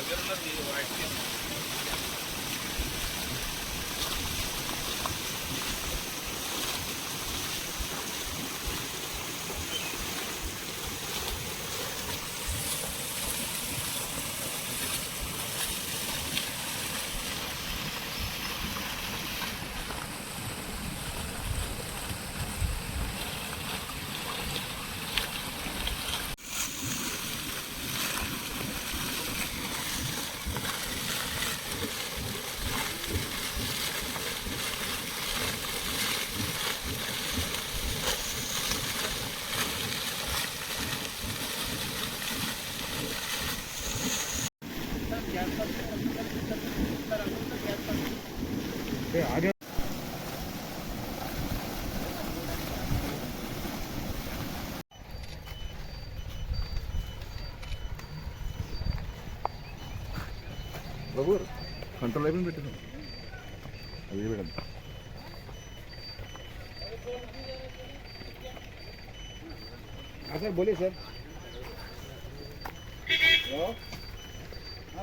விருந்தர் आगे బబూర్ కంట్రోల్ అయిపోయింది పెట్టాను అది మేడం సార్ బోలే సార్. హలో?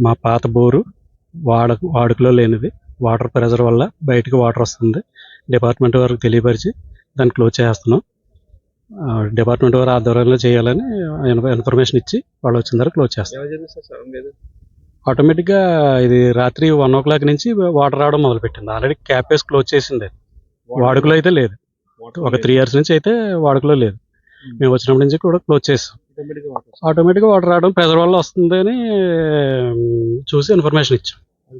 మా పాత బోరు వాడ వాడుకలో లేనిది. వాటర్ ప్రెజర్ వల్ల బయటకు వాటర్ వస్తుంది. డిపార్ట్మెంట్ వారికి తెలియపరిచి దాన్ని క్లోజ్ చేస్తున్నాం. డిపార్ట్మెంట్ వారి ఆధ్వర్యంలో చేయాలని ఇన్ఫ- ఇన్ఫర్మేషన్ ఇచ్చి వాళ్ళు వచ్చిన తర్వాత క్లోజ్ చేస్తాం. ఆటోమేటిక్గా ఇది రాత్రి వన్ ఓ క్లాక్ నుంచి వాటర్ రావడం మొదలుపెట్టింది. ఆల్రెడీ క్యాప్ వేసి క్లోజ్ చేసింది. వాడుకలో అయితే లేదు. ఒక త్రీ ఇయర్స్ నుంచి అయితే వాడుకలో లేదు. మేము. వచ్చినప్పటి నుంచి కూడా క్లోజ్ చేసాం. ఆటోమేటిక్గా వాటర్ రావడం ప్రెజర్ వల్ల వస్తుంది అని చూసి ఇన్ఫర్మేషన్ ఇచ్చాం.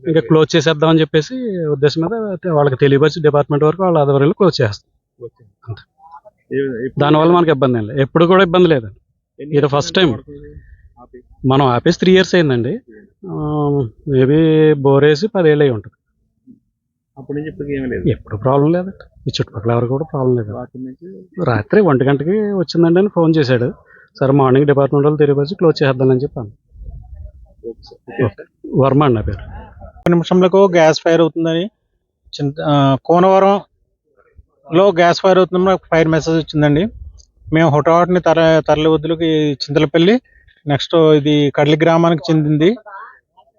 ఇంకా క్లోజ్ చేసేద్దామని చెప్పేసి ఉద్దేశం మీద వాళ్ళకి తెలియపరిచి డిపార్ట్మెంట్ వరకు వాళ్ళ ఆధ్వర్యంలో క్లోజ్ చేస్తాం. దానివల్ల మనకి ఇబ్బంది ఏం లేదు. ఎప్పుడు కూడా ఇబ్బంది లేదండి. ఇది ఫస్ట్ టైం మనం ఆపేసి త్రీ ఇయర్స్ అయిందండి. మేబీ బోర్ వేసి పదేళ్ళు అయి ఉంటుంది. అప్పటి నుంచి ఇప్పటికి ఏమీ లేదు. ఎప్పుడు ప్రాబ్లం లేదండి ఈ చుట్టుపక్కల ఎవరికి కూడా ప్రాబ్లం లేదు. రాత్రి నుంచి రాత్రి ఒంటి గంటకి వచ్చిందండి అని ఫోన్ చేశాడు. సరే మార్నింగ్ డిపార్ట్మెంట్ వాళ్ళు తెలియపరిచి క్లోజ్ చేద్దామని చెప్పాను. వర్మ అండి నా పేరు నిమిషంలకు గ్యాస్ ఫైర్ అవుతుందని చింత ఆ, కోనవరంలో గ్యాస్ ఫైర్ అవుతుందని నాకు ఫైర్ మెసేజ్ వచ్చిందండి. మేము హుటాహుటిని తర తరలి వద్దులకి చింతలపల్లి నెక్స్ట్ ఇది కడలి గ్రామానికి చెందింది.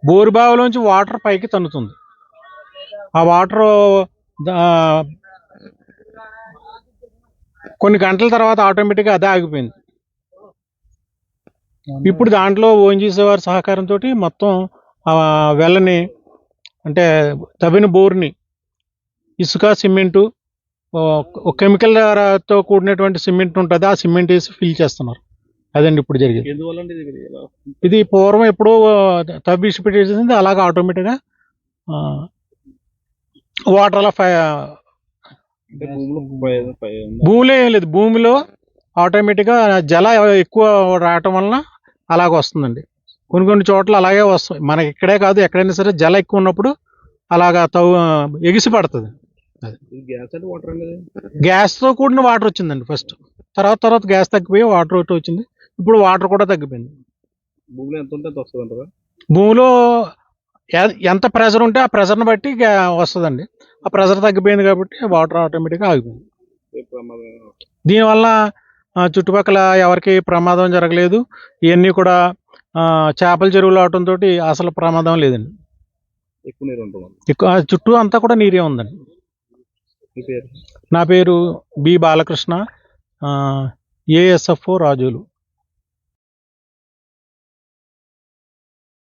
బోరుబావిలోంచి వాటర్ పైకి తన్నుతుంది. ఆ వాటర్ కొన్ని గంటల తర్వాత ఆటోమేటిక్గా అదే ఆగిపోయింది. ఇప్పుడు దాంట్లో ఓఎన్జీసీ వారి సహకారంతో మొత్తం ఆ వెళ్ళని అంటే తవ్విన బోర్ని ఇసుక సిమెంటు కెమికల్తో కూడినటువంటి సిమెంట్ ఉంటుంది ఆ సిమెంట్ వేసి ఫిల్ చేస్తున్నారు. అదండి ఇప్పుడు జరిగేది. ఇది పూర్వం ఎప్పుడో తవ్వి ఇసుక పెట్టేసింది అలాగే ఆటోమేటిక్గా వాటర్ అలా ఫై అంటే భూమిలో ఏం లేదు. భూమిలో ఆటోమేటిక్గా జల ఎక్కువ రావటం వలన అలాగ వస్తుందండి. కొన్ని కొన్ని చోట్ల అలాగే వస్తాయి మనకి ఇక్కడే కాదు ఎక్కడైనా సరే జల ఎక్కువ ఉన్నప్పుడు అలాగా తవ్వు ఎగిసి పడుతుంది. గ్యాస్తో కూడిన వాటర్ వచ్చిందండి ఫస్ట్. తర్వాత తర్వాత గ్యాస్ తగ్గిపోయి వాటర్ ఒకటి వచ్చింది. ఇప్పుడు వాటర్ కూడా తగ్గిపోయింది. భూమిలో ఎంత భూమిలో ఎంత ప్రెషర్ ఉంటే ఆ ప్రెషర్ని బట్టి వస్తుందండి. ఆ ప్రెషర్ తగ్గిపోయింది కాబట్టి వాటర్ ఆటోమేటిక్గా ఆగిపోయింది. దీనివల్ల చుట్టుపక్కల ఎవరికి ప్రమాదం జరగలేదు. ఇవన్నీ కూడా చేపల చెరువులు అవటంతో అసలు ప్రమాదం లేదండి. ఎక్కువ నీరు ఉంటుంది ఎక్కువ ఆ చుట్టూ అంతా కూడా నీరే ఉందండి. నా పేరు బి బాలకృష్ణ ఏఎస్ఎఫ్ఓ రాజులు.